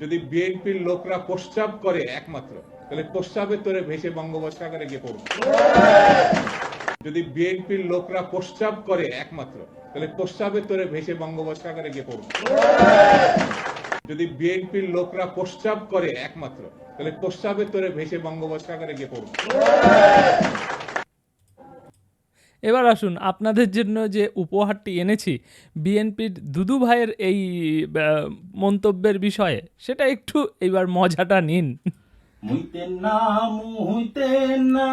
যদি বিএনপির লোকরা প্রস্তাব করে একমাত্র, তাহলে প্রস্তাবের তোরে ভেসে বঙ্গোপসাগরে গিয়ে পড়ব। যদি বিএনপির লোকরা প্রস্তাব করে একমাত্র, তাহলে প্রস্তাবের তোরে ভেসে বঙ্গোপসাগরে গিয়ে পড়ব। যদি বিএনপির লোকরা প্রস্তাব করে একমাত্র, তাহলে প্রস্তাবের তোরে ভেসে বঙ্গোপসাগরে গিয়ে পড়ব। এবার আসুন আপনাদের জন্য যে উপহারটি এনেছি বিএনপির দুদু ভাইয়ের এই মন্তব্যের বিষয়ে, সেটা একটু এবার মজাটা নিন। মুইতে না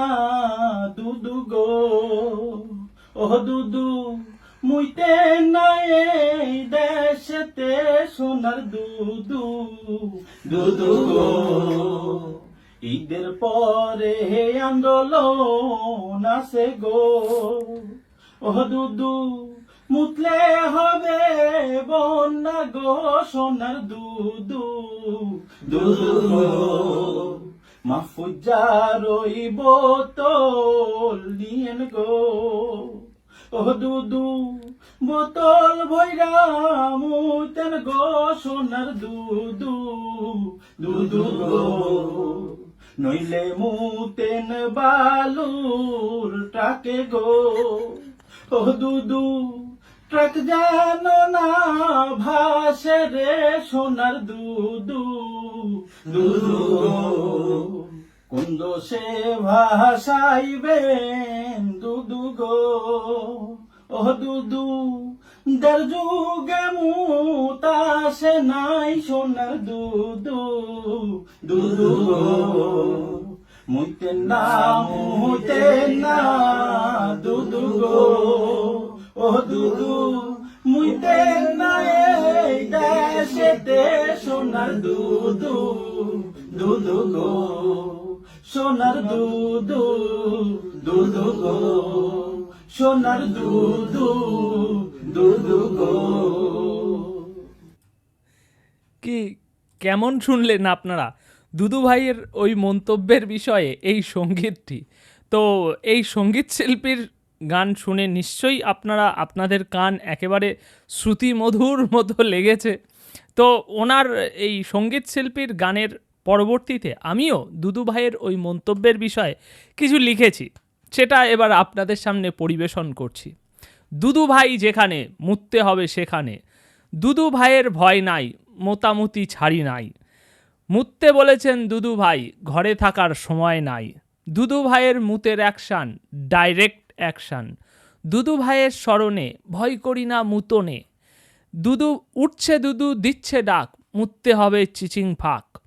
ও দুদু সোনার দুদু। দুদু গো। ঈদের পরে হে আন্দোলন আছে গো। ও দুদু, মুতলে হবে বন্যা গো, সোনার দুদু। দুদু গো মাফুজার ওই বোতল নিয়েন গো। ও দুদু, বোতল ভৈরা মুতেন গো, সোনার দুদু। দুদু গো নইলে মুতেন বালুর টাকে গো। ও দুদু, ট্রাক জানো না ভাসে রে সোনার দুদু। দুদু কোন দোষে ভাসাইবেন দুদু গো। ও দুদু, দের যুগে মুতাসে নাই সোনার দুদু। দুদু মুইতে না মুইতে না দুদু গো ও দুদু, মুইতে না, এই দেশেতে সোনার দুদু দুদু সোনার দুদু দুদু সোনার দুদু দুদু কি, কেমন শুনলেন আপনারা? দুদু ভাইয়ের ওই মন্তব্যের বিষয়ে এই সঙ্গীতটি। তো এই সংগীত শিল্পীর গান শুনে নিশ্চয়ই আপনারা, আপনাদের কান একেবারে শ্রুতিমধুর মতো লেগেছে। তো ওনার এই সংগীত শিল্পীর গানের পরবর্তীতে আমিও দুদু ভাইয়ের ওই মন্তব্যের বিষয়ে কিছু লিখেছি, সেটা এবার আপনাদের সামনে পরিবেশন করছি। দুদু ভাই যেখানে, মুততে হবে সেখানে। দুদু ভাইয়ের ভয় নাই, মোতামুতি ছাড়ি নাই। মুততে বলেছেন, দুদু ভাই, ঘরে থাকার সময় নাই। দুদু ভাইয়ের মুতের অ্যাকশান, ডাইরেক্ট অ্যাকশান। দুদু ভাইয়ের স্মরণে, ভয় করি না মুতনে। দুদু উঠছে দুদু, দিচ্ছে ডাক, মুততে হবে চিচিং ফাঁক।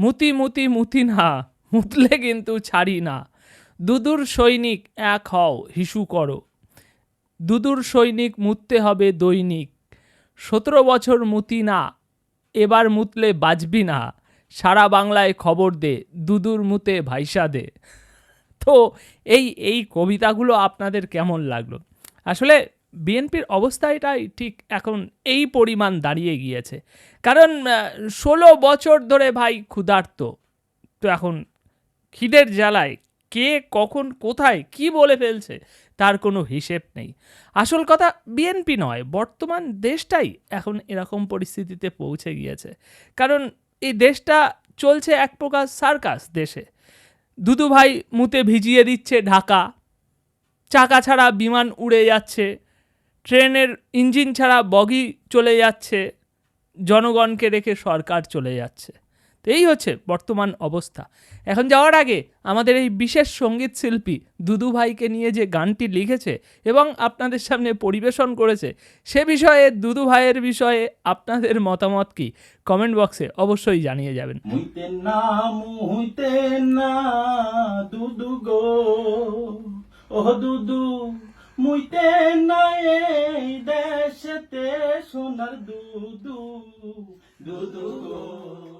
মুতি মুতি মুতি না, মুতলে কিন্তু ছাড়ি না। দুদুর সৈনিক এক হও, হিসু করো। দুদুর সৈনিক মুততে হবে দৈনিক। সতেরো বছর মুতি না, এবার মুতলে বাজবি না। সারা বাংলায় খবর দে, দুদুর মুতে ভাইসা দে। তো এই এই কবিতাগুলো আপনাদের কেমন লাগল? আসলে বিএনপির অবস্থাটাই ঠিক এখন এই পরিমাণ দাঁড়িয়ে গিয়েছে। কারণ ষোলো বছর ধরে ভাই ক্ষুধার্ত। তো এখন খিদের জ্বালায় কে কখন কোথায় কি বলে ফেলছে তার কোনো হিসেব নেই। আসল কথা বিএনপি নয়, বর্তমান দেশটাই এখন এরকম পরিস্থিতিতে পৌঁছে গিয়েছে। কারণ এই দেশটা চলছে এক প্রকার সার্কাস দেশে। দুদু ভাই মুতে ভিজিয়ে দিচ্ছে ঢাকা। চাকা ছাড়া বিমান উড়ে যাচ্ছে। ট্রেনের ইঞ্জিন ছাড়া বগি চলে যাচ্ছে। জনগণকে রেখে সরকার চলে যাচ্ছে। তো এই হচ্ছে বর্তমান অবস্থা। এখন যাওয়ার আগে আমাদের এই বিশেষ সংগীত শিল্পী দুদু ভাইকে নিয়ে যে গানটি লিখেছে এবং আপনাদের সামনে পরিবেশন করেছে, সে বিষয়ে, দুদু ভাইয়ের বিষয়ে আপনাদের মতামত কি? কমেন্ট বক্সে অবশ্যই জানিয়ে যাবেন। দুদু সোনার দুদু দুদু গো।